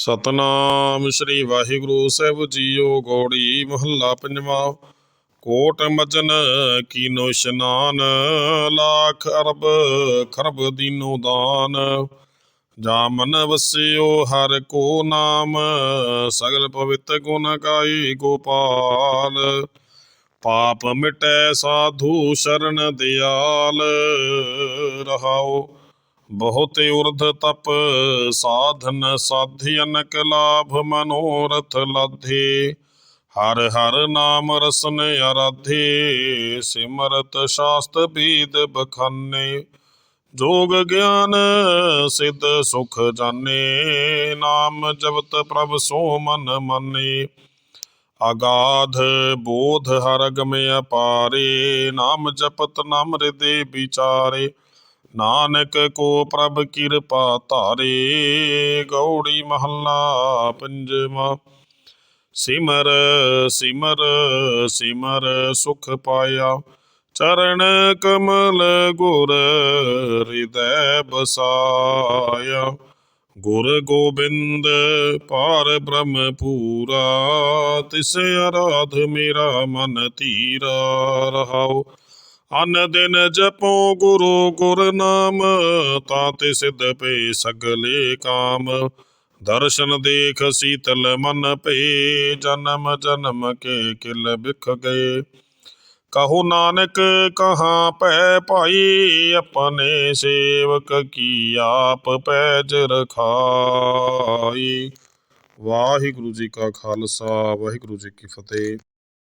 ਸਤਨਾਮ ਸ੍ਰੀ ਵਾਹਿਗੁਰੂ ਸਾਹਿਬ ਜੀਓ ਗੋੜੀ ਮਹੱਲਾ ਪੰਜਵਾ। ਕੋਟ ਮਜਨ ਕੀਨੋ ਇਸ਼ਨਾਨ, ਲੱਖ ਅਰਬ ਖਰਬ ਦੀਨੋ ਦਾਨ। ਜਾ ਮਨ ਵਸਿਓ ਹਰ ਕੋ ਨਾਮ, ਸਗਲ ਪਵਿੱਤ ਗੁਣ ਗਾਈ ਗੋਪਾਲ। ਪਾਪ ਮਿਟੈ ਸਾਧੂ ਸ਼ਰਨ ਦਿਆਲ, ਰਹਾਓ ਬਹੁਤ ਉਰਧ ਤਪ ਸਾਧਨ ਸਾਧੀ ਅਨਕ ਲਾਭ ਮਨੋਰਥ ਲਾਧੇ। ਹਰ ਹਰ ਨਾਮ ਰਸਨ ਅਰਾਧੇ ਸਿਮਰਤ ਸ਼ਾਸਤ ਬੀਦ ਬਖਾਨੇ। ਜੋਗ ਗਿਆਨ ਸਿੱਧ ਸੁਖ ਜਾਣੇ, ਨਾਮ ਜਪਤ ਪ੍ਰਭ ਸੋ ਮਨ ਮਾਨੇ। ਅਗਾਧ ਬੋਧ ਹਰ ਗਮ ਅਪਾਰੇ ਨਾਮ ਜਪਤ ਨਾਮ ਹਿਰਦੇ ਵਿਚਾਰੇ। ਨਾਨਕ ਕੋ ਪ੍ਰਭ ਕਿਰਪਾ ਧਾਰੇ, ਗੌੜੀ ਮਹੱਲਾ ਪੰਜਵਾ। ਸਿਮਰ ਸਿਮਰ ਸਿਮਰ ਸੁਖ ਪਾਇਆ, ਚਰਨ ਕਮਲ ਗੁਰ ਹਿਰਦੈ ਬਸਾਇਆ। ਗੁਰ ਗੋਬਿੰਦ ਪਾਰ ਬ੍ਰਹਮ ਪੂਰਾ ਤਿਸ ਆਰਾਧ ਮੇਰਾ ਮਨ ਧੀਰਾ ਰਹਾਓ ਅਨ ਦਿਨ ਜਪੋ ਗੁਰੂ ਗੁਰ ਨਾਮ ਤਾਂ ਤੇ ਸਿੱਧ ਪਏ ਸਗਲੇ ਕਾਮ। ਦਰਸ਼ਨ ਦੇਖ ਸੀਤਲ ਮਨ ਭਏ, ਜਨਮ ਜਨਮ ਕੇ ਕਿਲ ਬਿਖ ਗਏ। ਕਹੋ ਨਾਨਕ, ਕਹਾ ਪੈ ਭਾਈ, ਆਪਣੇ ਸੇਵਕ ਕੀ ਆਪ ਪੈਜ ਰਖਾਈ ਵਾਹਿਗੁਰੂ ਜੀ ਕਾ ਖਾਲਸਾ, ਵਾਹਿਗੁਰੂ ਜੀ ਕੀ ਫਤਿਹ।